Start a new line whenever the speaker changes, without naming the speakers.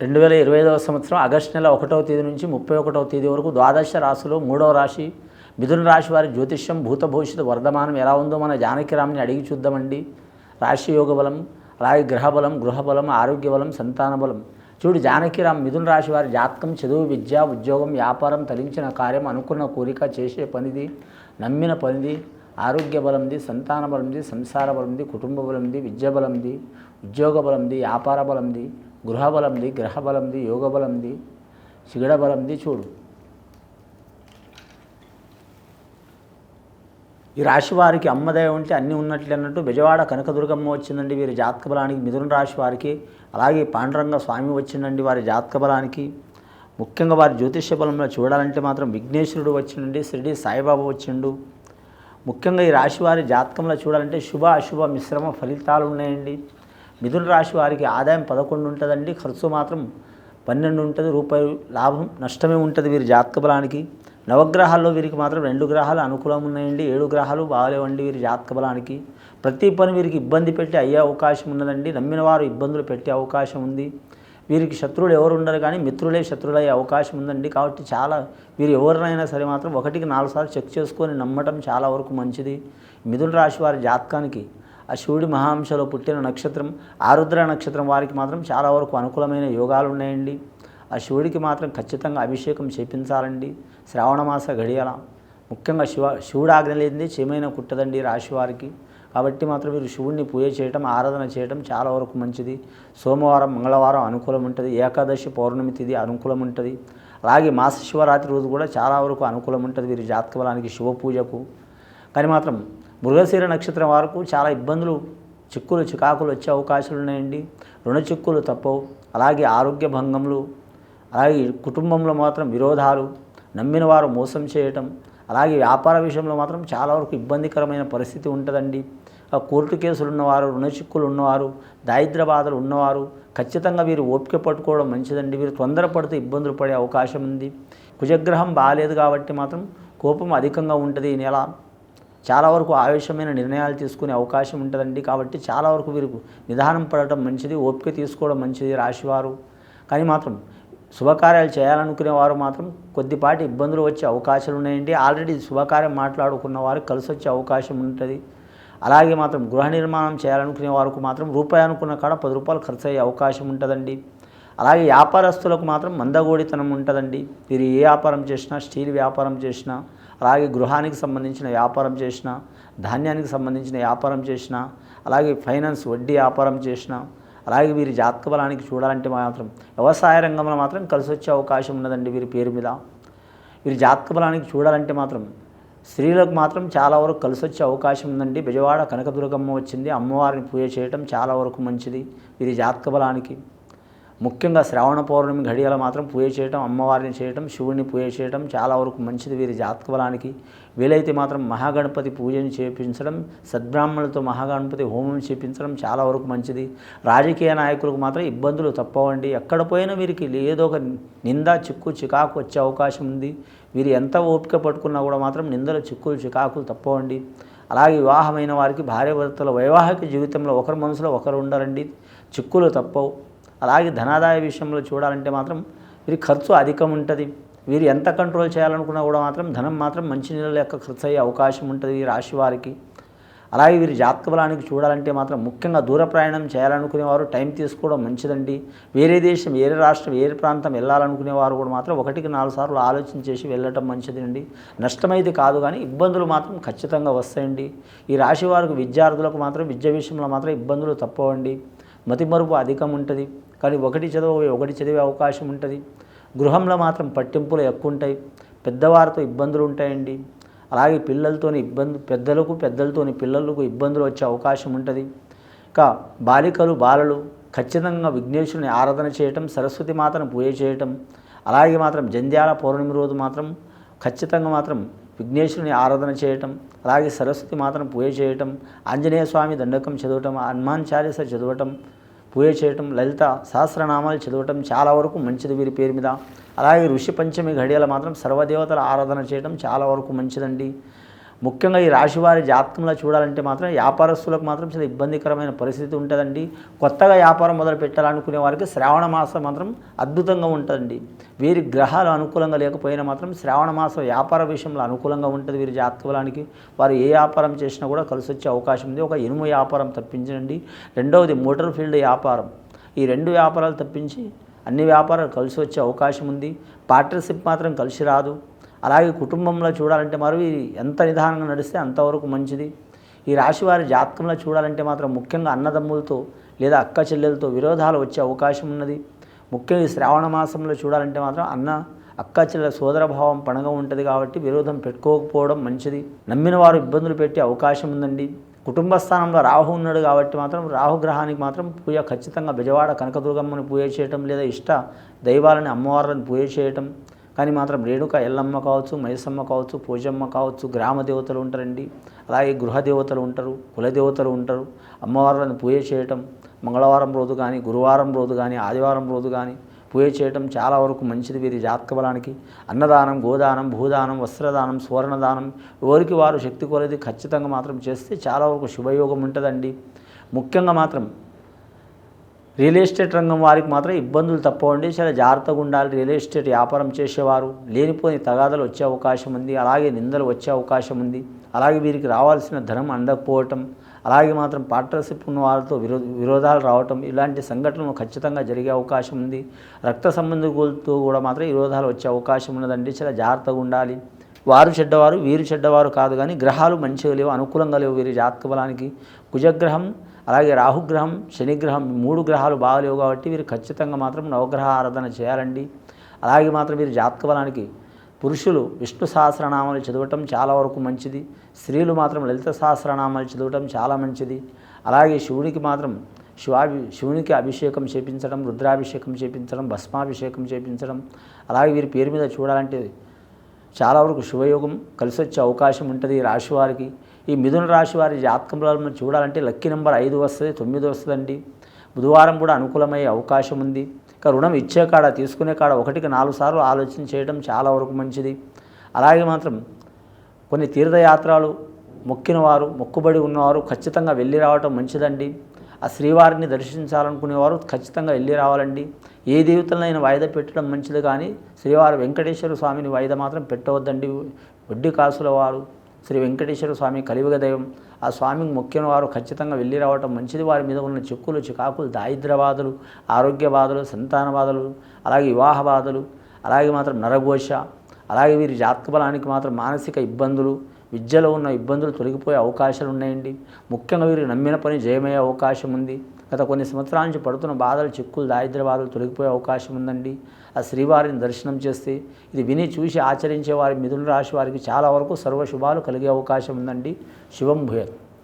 రెండు వేల ఇరవై ఐదవ సంవత్సరం ఆగస్టు నెల ఒకటవ తేదీ నుంచి ముప్పై ఒకటవ తేదీ వరకు ద్వాదశ రాశిలో మూడవ రాశి మిథున రాశి వారి జ్యోతిష్యం భూత భవిష్యత్తు వర్ధమానం ఎలా ఉందో మన జానకిరామ్ని అడిగి చూద్దామండి. రాశి యోగ బలం అలాగే గ్రహబలం గృహబలం ఆరోగ్య బలం సంతాన బలం. చూడు జానకిరామ్ మిథున రాశి వారి జాతకం చదువు విద్య ఉద్యోగం వ్యాపారం తలించిన కార్యం అనుకున్న కోరిక చేసే పనిది నమ్మిన పనిది ఆరోగ్య బలంది సంతాన బలంది సంసార బలంది కుటుంబ బలంది విద్య బలంది ఉద్యోగ బలంది వ్యాపార బలంది గృహ బలంది గ్రహ బలంది యోగ బలంది చూడు. ఈ రాశి వారికి అమ్మదయ ఉంటే అన్నీ ఉన్నట్లే అన్నట్టు బెజవాడ కనకదుర్గమ్మ వచ్చిందండి వీరి జాతక బలానికి మిథున రాశి వారికి అలాగే పాండురంగ స్వామి వచ్చిందండి వారి జాతక బలానికి. ముఖ్యంగా వారి జ్యోతిష్య బలంలో చూడాలంటే మాత్రం విఘ్నేశ్వరుడు వచ్చిండండి షిరిడి సాయిబాబా వచ్చిండు. ముఖ్యంగా ఈ రాశి వారి జాతకంలో చూడాలంటే శుభ అశుభ మిశ్రమ ఫలితాలు ఉన్నాయండి. మిథున రాశి వారికి ఆదాయం పదకొండు ఉంటుందండి. ఖర్చు మాత్రం పన్నెండు ఉంటుంది. రూపాయలు లాభం నష్టమే ఉంటుంది వీరి జాతక బలానికి. నవగ్రహాల్లో వీరికి మాత్రం రెండు గ్రహాలు అనుకూలం ఉన్నాయండి. ఏడు గ్రహాలు బాగాలేవండి వీరి జాతక బలానికి. ప్రతి పని వీరికి ఇబ్బంది పెట్టి అయ్యే అవకాశం ఉన్నదండి. నమ్మిన వారు ఇబ్బందులు పెట్టే అవకాశం ఉంది. వీరికి శత్రువులు ఎవరు ఉండరు కానీ మిత్రులే శత్రువులయ్యే అవకాశం ఉందండి. కాబట్టి చాలా వీరు ఎవరినైనా సరే మాత్రం ఒకటికి నాలుగు సార్లు చెక్ చేసుకొని నమ్మటం చాలా వరకు మంచిది. మిథున రాశి వారి జాతకానికి ఆ శివుడి మహాంశలో పుట్టిన నక్షత్రం ఆరుద్ర నక్షత్రం వారికి మాత్రం చాలా వరకు అనుకూలమైన యోగాలు ఉన్నాయండి. ఆ శివుడికి మాత్రం ఖచ్చితంగా అభిషేకం చేపించాలండి. శ్రావణమాస గడియల. ముఖ్యంగా శివ శివుడు ఆజ్ఞ లేనిది చేమైన కుట్టదండి రాశి వారికి. కాబట్టి మాత్రం మీరు శివుడిని పూజ చేయటం ఆరాధన చేయటం చాలా వరకు మంచిది. సోమవారం మంగళవారం అనుకూలం ఉంటుంది. ఏకాదశి పౌర్ణమి తిథి అనుకూలం ఉంటుంది. అలాగే మాస శివరాత్రి రోజు కూడా చాలా వరకు అనుకూలం ఉంటుంది వీరి జాతక బలానికి శివ పూజకు. కానీ మాత్రం మృగశీర నక్షత్రం వరకు చాలా ఇబ్బందులు చిక్కులు చికాకులు వచ్చే అవకాశాలు ఉన్నాయండి. రుణ చిక్కులు తప్పవు. అలాగే ఆరోగ్య భంగములు అలాగే కుటుంబంలో మాత్రం విరోధాలు నమ్మిన వారు మోసం చేయటం అలాగే వ్యాపార విషయంలో మాత్రం చాలా వరకు ఇబ్బందికరమైన పరిస్థితి ఉంటుందండి. కోర్టు కేసులు ఉన్నవారు రుణ చిక్కులు ఉన్నవారు దారిద్ర బాధలు ఉన్నవారు ఖచ్చితంగా వీరు ఓపిక పట్టుకోవడం మంచిదండి. వీరు తొందరపడితే ఇబ్బందులు పడే అవకాశం ఉంది. కుజగ్రహం బాగాలేదు కాబట్టి మాత్రం కోపం అధికంగా ఉంటుంది ఈ నెల. చాలా వరకు ఆవేశమైన నిర్ణయాలు తీసుకునే అవకాశం ఉంటుందండి. కాబట్టి చాలా వరకు వీరికి నిదానం పడటం మంచిది ఓపిక తీసుకోవడం మంచిది రాశివారు. కానీ మాత్రం శుభకార్యాలు చేయాలనుకునే వారు మాత్రం కొద్దిపాటి ఇబ్బందులు వచ్చే అవకాశాలు ఉన్నాయండి. ఆల్రెడీ శుభకార్యం మాట్లాడుకున్న వారు కలిసి వచ్చే అవకాశం ఉంటుంది. అలాగే మాత్రం గృహ నిర్మాణం చేయాలనుకునే వారికి మాత్రం రూపాయి అనుకున్న కాడ పది రూపాయలు ఖర్చు అయ్యే అవకాశం ఉంటుందండి. అలాగే వ్యాపారస్తులకు మాత్రం మందగోడితనం ఉంటుందండి. వీరు ఏ వ్యాపారం చేసినా స్టీల్ వ్యాపారం చేసినా అలాగే గృహానికి సంబంధించిన వ్యాపారం చేసినా ధాన్యానికి సంబంధించిన వ్యాపారం చేసినా అలాగే ఫైనాన్స్ వడ్డీ వ్యాపారం చేసినా అలాగే వీరి జాతక బలానికి చూడాలంటే మాత్రం వ్యవసాయ రంగంలో మాత్రం కలిసి వచ్చే అవకాశం ఉన్నదండి వీరి పేరు మీద. వీరి జాతక బలానికి చూడాలంటే మాత్రం స్త్రీలకు మాత్రం చాలా వరకు కలిసి వచ్చే అవకాశం ఉందండి. బెజవాడ కనకదుర్గమ్మ వచ్చింది. అమ్మవారిని పూజ చేయటం చాలా వరకు మంచిది. వీరి జాతక బలానికి ముఖ్యంగా శ్రావణ పౌర్ణమి ఘడియల మాత్రం పూజ చేయటం అమ్మవారిని చేయటం శివుడిని పూజ చేయటం చాలా వరకు మంచిది వీరి జాతక బలానికి వీలైతే మాత్రం మహాగణపతి పూజను చేపించడం సద్బ్రాహ్మణులతో మహాగణపతి హోమం చేపించడం చాలా వరకు మంచిది. రాజకీయ నాయకులకు మాత్రం ఇబ్బందులు తప్పవండి. ఎక్కడ పోయినా వీరికి ఏదో ఒక నింద చిక్కు చికాకు వచ్చే అవకాశం ఉంది. వీరు ఎంత ఓపిక పట్టుకున్నా కూడా మాత్రం నిందలు చిక్కులు చికాకులు తప్పవండి. అలాగే వివాహమైన వారికి భార్యాభర్తల వైవాహిక జీవితంలో ఒకరి మనసులో ఒకరు ఉండరండి చిక్కులు తప్పవు. అలాగే ధనాదాయ విషయంలో చూడాలంటే మాత్రం వీరి ఖర్చు అధికం ఉంటుంది. వీరు ఎంత కంట్రోల్ చేయాలనుకున్నా కూడా మాత్రం ధనం మాత్రం మంచి నీళ్ళ యొక్క ఖర్చు అయ్యే అవకాశం ఉంటుంది ఈ రాశి వారికి. అలాగే వీరి జాతక బలానికి చూడాలంటే మాత్రం ముఖ్యంగా దూర ప్రయాణం చేయాలనుకునేవారు టైం తీసుకోవడం మంచిదండి. వేరే దేశం వేరే రాష్ట్రం వేరే ప్రాంతం వెళ్ళాలనుకునేవారు కూడా మాత్రం ఒకటికి నాలుగు సార్లు ఆలోచన చేసి వెళ్ళటం మంచిదండి. నష్టమైతే కాదు కానీ ఇబ్బందులు మాత్రం ఖచ్చితంగా వస్తాయండి. ఈ రాశి వారికి విద్యార్థులకు మాత్రం విద్య విషయంలో మాత్రం ఇబ్బందులు తప్పవండి. మతిమరుపు అధికం ఉంటుంది. కానీ ఒకటి చదువు ఒకటి చదివే అవకాశం ఉంటుంది. గృహంలో మాత్రం పట్టింపులు ఎక్కువ ఉంటాయి పెద్దవారితో ఇబ్బందులు ఉంటాయండి. అలాగే పిల్లలతోని ఇబ్బంది పెద్దలకు పెద్దలతోని పిల్లలకు ఇబ్బందులు వచ్చే అవకాశం ఉంటుంది. ఇంకా బాలికలు బాలలు ఖచ్చితంగా విఘ్నేశ్వరుని ఆరాధన చేయటం సరస్వతి మాతను పూజ చేయటం అలాగే మాత్రం జంధ్యాల పౌర్ణమి రోజు మాత్రం ఖచ్చితంగా మాత్రం విఘ్నేశ్వరుని ఆరాధన చేయటం అలాగే సరస్వతి మాతను పూజ చేయటం ఆంజనేయ స్వామి దండకం చదవటం హనుమాన్ చాలీస చదవటం పూజ చేయటం లలిత సహస్రనామాలు చదవటం చాలా వరకు మంచిది వీరి పేరు మీద. అలాగే ఋషి పంచమి ఘడియలు మాత్రం సర్వదేవతల ఆరాధన చేయటం చాలా వరకు మంచిదండి. ముఖ్యంగా ఈ రాశి వారి జాతకంలో చూడాలంటే మాత్రం వ్యాపారస్తులకు మాత్రం చాలా ఇబ్బందికరమైన పరిస్థితి ఉంటుందండి. కొత్తగా వ్యాపారం మొదలు పెట్టాలనుకునే వారికి శ్రావణ మాసం మాత్రం అద్భుతంగా ఉంటుందండి. వీరి గ్రహాలు అనుకూలంగా లేకపోయినా మాత్రం శ్రావణ మాసం వ్యాపార విషయంలో అనుకూలంగా ఉంటుంది వీరి జాతకబలానికి వారు ఏ వ్యాపారం చేసినా కూడా కలిసి వచ్చే అవకాశం ఉంది. ఒక ఇనుము వ్యాపారం తప్పించండి. రెండవది మోటార్ ఫీల్డ్ వ్యాపారం. ఈ రెండు వ్యాపారాలు తప్పించి అన్ని వ్యాపారాలు కలిసి వచ్చే అవకాశం ఉంది. పార్ట్నర్షిప్ మాత్రం కలిసి రాదు. అలాగే కుటుంబంలో చూడాలంటే మరి ఎంత నిదానంగా నడిస్తే అంతవరకు మంచిది. ఈ రాశి వారి జాతకంలో చూడాలంటే మాత్రం ముఖ్యంగా అన్నదమ్ములతో లేదా అక్క చెల్లెలతో విరోధాలు వచ్చే అవకాశం ఉన్నది. ముఖ్యంగా ఈ శ్రావణ మాసంలో చూడాలంటే మాత్రం అన్న అక్క చెల్లెల సోదరభావం పండగ ఉంటుంది కాబట్టి విరోధం పెట్టుకోకపోవడం మంచిది. నమ్మిన వారు ఇబ్బందులు పెట్టే అవకాశం ఉందండి. కుటుంబ స్థానంలో రాహు ఉన్నాడు కాబట్టి మాత్రం రాహు గ్రహానికి మాత్రం పూజ ఖచ్చితంగా బెజవాడ కనకదుర్గమ్మని పూజ చేయటం లేదా ఇష్ట దైవాలని అమ్మవారిని పూజ చేయటం కానీ మాత్రం రేణుక ఎల్లమ్మ కావచ్చు మైసమ్మ కావచ్చు పూజమ్మ కావచ్చు గ్రామ దేవతలు ఉంటారండి. అలాగే గృహ దేవతలు ఉంటారు కులదేవతలు ఉంటారు. అమ్మవార్లను పూజ చేయటం మంగళవారం రోజు కానీ గురువారం రోజు కానీ ఆదివారం రోజు కానీ పూజ చేయటం చాలా వరకు మంచిది వీరి జాతక బలానికి. అన్నదానం గోదానం భూదానం వస్త్రదానం సువర్ణదానం ఎవరికి వారు శక్తి కొలది ఖచ్చితంగా మాత్రం చేస్తే చాలా వరకు శుభయోగం ఉంటుందండి. ముఖ్యంగా మాత్రం రియల్ ఎస్టేట్ రంగం వారికి మాత్రం ఇబ్బందులు తప్పవండి. చాలా జాగ్రత్తగా ఉండాలి. రియల్ ఎస్టేట్ వ్యాపారం చేసేవారు. లేనిపోని తగాదలు వచ్చే అవకాశం ఉంది. అలాగే నిందలు వచ్చే అవకాశం ఉంది. అలాగే వీరికి రావాల్సిన ధనం అందకపోవటం అలాగే మాత్రం పార్ట్నర్షిప్ ఉన్న వారితో విరో విరోధాలు రావటం ఇలాంటి సంఘటనలు ఖచ్చితంగా జరిగే అవకాశం ఉంది. రక్త సంబంధికులతో కూడా మాత్రం విరోధాలు వచ్చే అవకాశం ఉన్నదండి. చాలా జాగ్రత్తగా ఉండాలి. వారు చెడ్డవారు వీరు చెడ్డవారు కాదు కానీ గ్రహాలు మంచిగా లేవు అనుకూలంగా లేవు వీరి జాతక బలానికి. కుజగ్రహం అలాగే రాహుగ్రహం శనిగ్రహం మూడు గ్రహాలు బాగలేవు కాబట్టి వీరు ఖచ్చితంగా మాత్రం నవగ్రహ ఆరాధన చేయాలండి. అలాగే మాత్రం వీరి జాతక బలానికి పురుషులు విష్ణు సహస్రనామాలు చదవటం చాలా వరకు మంచిది. స్త్రీలు మాత్రం లలిత సహస్రనామాలు చదవటం చాలా మంచిది. అలాగే శివునికి మాత్రం శివాభి శివునికి అభిషేకం చేపించడం రుద్రాభిషేకం చేపించడం భస్మాభిషేకం చేపించడం అలాగే వీరి పేరు మీద చూడాలంటే చాలా వరకు శివయోగం కలిసి వచ్చే అవకాశం ఉంటుంది రాశివారికి రాశి వారికి. ఈ మిథున రాశి వారి జాతకంలో చూడాలంటే లక్కీ నెంబర్ ఐదు వస్తుంది తొమ్మిది వస్తుందండి. బుధవారం కూడా అనుకూలమయ్యే అవకాశం ఉంది. ఇక రుణం ఇచ్చే కాడ తీసుకునే కాడ ఒకటికి నాలుగు సార్లు ఆలోచన చేయడం చాలా వరకు మంచిది. అలాగే మాత్రం కొన్ని తీర్థయాత్రలు మొక్కిన వారు మొక్కుబడి ఉన్నవారు ఖచ్చితంగా వెళ్ళి రావటం మంచిదండి. ఆ శ్రీవారిని దర్శించాలనుకునేవారు ఖచ్చితంగా వెళ్ళి రావాలండి. ఏ దేవతలనైనా వాయిదా పెట్టడం మంచిది కానీ శ్రీవారి వెంకటేశ్వర స్వామిని వాయిదా మాత్రం పెట్టవద్దండి. వడ్డీ కాసుల వారు శ్రీ వెంకటేశ్వర స్వామి కలియుగ దైవం. ఆ స్వామికి మొక్కిన వారు ఖచ్చితంగా వెళ్ళి రావటం మంచిది. వారి మీద ఉన్న చిక్కులు చికాకులు దారిద్రవాదులు ఆరోగ్యవాదులు సంతానవాదులు అలాగే వివాహ బాధలు అలాగే మాత్రం నరఘోష అలాగే వీరి జాతక బలానికి మాత్రం మానసిక ఇబ్బందులు విద్యలో ఉన్న ఇబ్బందులు తొలగిపోయే అవకాశాలు ఉన్నాయండి. ముఖ్యంగా వీరు నమ్మిన పని జయమయ్యే అవకాశం ఉంది. గత కొన్ని సంవత్సరాల నుంచి పడుతున్న బాధలు చిక్కులు దారిద్ర్య బాధలు తొలగిపోయే అవకాశం ఉందండి. ఆ శ్రీవారిని దర్శనం చేస్తే ఇది విని చూసి ఆచరించే వారి మిథున రాశి వారికి చాలా వరకు సర్వ శుభాలు కలిగే అవకాశం ఉందండి. శివం భూయత్.